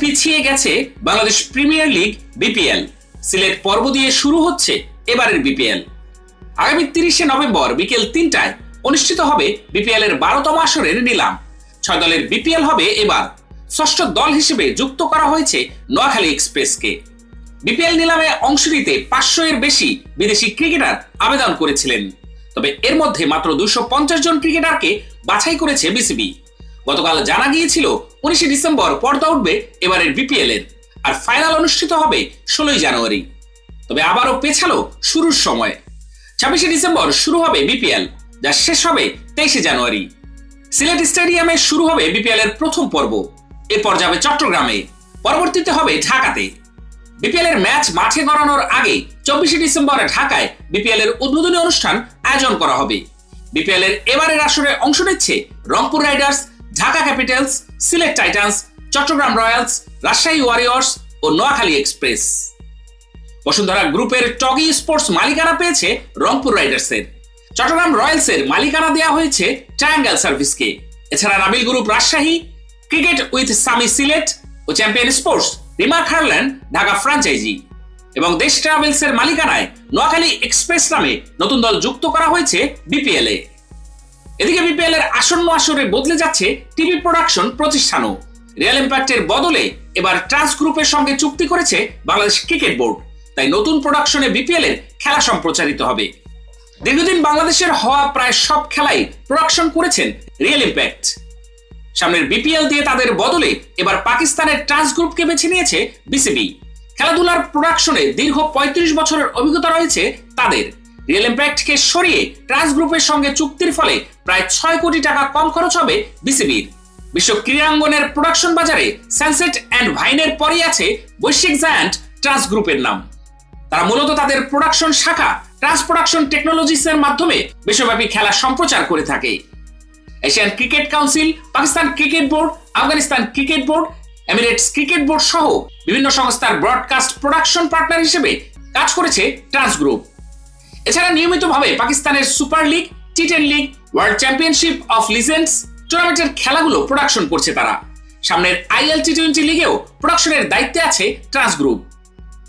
পিছিয়ে গেছে Bangladesh premier league, BPL. Sylhet পর্ব দিয়ে শুরু হচ্ছে এবারের বিপিএল। আগামী তিরিশে নভেম্বর বিকেল তিনটায় অনুষ্ঠিত হবে বিপিএল এর বারোতম আসরের নিলাম। ছয় দলের বিপিএল হবে এবার। ষষ্ঠ দল হিসেবে যুক্ত করা হয়েছে নোয়াখালী এক্সপ্রেসকে। বিপিএল নিলামে অংশ নিতে পাঁচশো এর বেশি বিদেশি ক্রিকেটার আবেদন করেছিলেন। তবে এর মধ্যে মাত্র দুশো জন ক্রিকেটারকে বাছাই করেছে বিসিবি। গতকাল জানা গিয়েছিল, উনিশে ডিসেম্বর পর্দা উঠবে এবারের বিপিএল এর, আর ফাইনাল অনুষ্ঠিত হবে ষোলোই জানুয়ারি। তবে আবারও পেছালো শুরুর সময়। ছাব্বিশে ডিসেম্বর শুরু হবে বিপিএল যা শেষ হবে তেইশে জানুয়ারি। সিলেট স্টেডিয়ামে শুরু হবে বিপিএল এর প্রথম পর্ব। এরপর যাবে চট্টগ্রামে, পরবর্তীতে হবে ঢাকাতে। বিপিএল এর ম্যাচ মাঠে গড়ানোর আগে চব্বিশে ডিসেম্বর ঢাকায় বিপিএল এর উদ্বোধনী অনুষ্ঠান আয়োজন করা হবে। বিপিএল এর এবারের আসরে অংশ নিচ্ছে Rangpur Riders Dhaka Capitals, Sylhet Titans, Chattogram Royals, Rajshahi Warriors ও নোয়াখালী এক্সপ্রেস। বসুন্ধরা গ্রুপের টগি স্পোর্টস মালিকানা পেয়েছে রংপুর রাইডার্সের। চট্টগ্রাম রয়্যালসের মালিকানা দেওয়া হয়েছে ট্রায়াঙ্গেল সার্ভিসকে। এছাড়া Nabil group Rajshahi, cricket with Sami Sylhet O champion sports remark Harland Dhaka franchise. এবং দেশ ট্রাভেলস এর মালিকানায় নোয়াখালী এক্সপ্রেস নামে নতুন দল যুক্ত করা হয়েছে বিপিএল এ এদিকে বিপিএল এর আসন্ন আসরে বদলে যাচ্ছে টিভি প্রোডাকশন প্রতিষ্ঠানও। রিয়েল ইম্প্যাক্টের বদলে এবার ট্রান্স গ্রুপের সঙ্গে চুক্তি করেছে বাংলাদেশ ক্রিকেট বোর্ড। তাই নতুন প্রোডাকশনে বিপিএল এর খেলা সম্প্রচারিত হবে। দীর্ঘদিন বাংলাদেশের হওয়া প্রায় সব খেলাই প্রোডাকশন করেছেন রিয়েল ইম্প্যাক্ট। সামনের বিপিএল দিয়ে তাদের বদলে এবার পাকিস্তানের ট্রান্স গ্রুপকে বেছে নিয়েছে বিসিবি। খেলাধুলার প্রোডাকশনে দীর্ঘ পঁয়ত্রিশ বছরের অভিজ্ঞতা রয়েছে তাদের। রিয়েল ইম্প্যাক্টকে সরিয়ে ট্রান্স গ্রুপের সঙ্গে চুক্তির ফলে প্রায় ছয় কোটি টাকা কম খরচ হবে বিসিবির বিশ্ব ক্রীড়াঙ্গনের প্রোডাকশন বাজারে সানসেট অ্যান্ড ভাইনের পরেই আছে বৈশ্বিক জায়ান্ট ট্রান্স গ্রুপের নাম। তারা মূলত তাদের প্রোডাকশন শাখা ট্রান্স প্রোডাকশন টেকনোলজিসের মাধ্যমে বিশ্বব্যাপী খেলা সম্প্রচার করে থাকে। Asian cricket council Pakistan cricket board Afghanistan cricket board Emirates cricket board সহ বিভিন্ন সংস্থার ব্রডকাস্ট প্রোডাকশন পার্টনার হিসেবে কাজ করেছে ট্রান্স গ্রুপ এছাড়া নিয়মিতভাবে পাকিস্তানের super league T ten league, world championship of legends টুর্নামেন্টের খেলাগুলো প্রোডাকশন করছে তারা। সামনের আইএল টি টোয়েন্টি লিগেও প্রোডাকশনের দায়িত্বে আছে ট্রান্স গ্রুপ।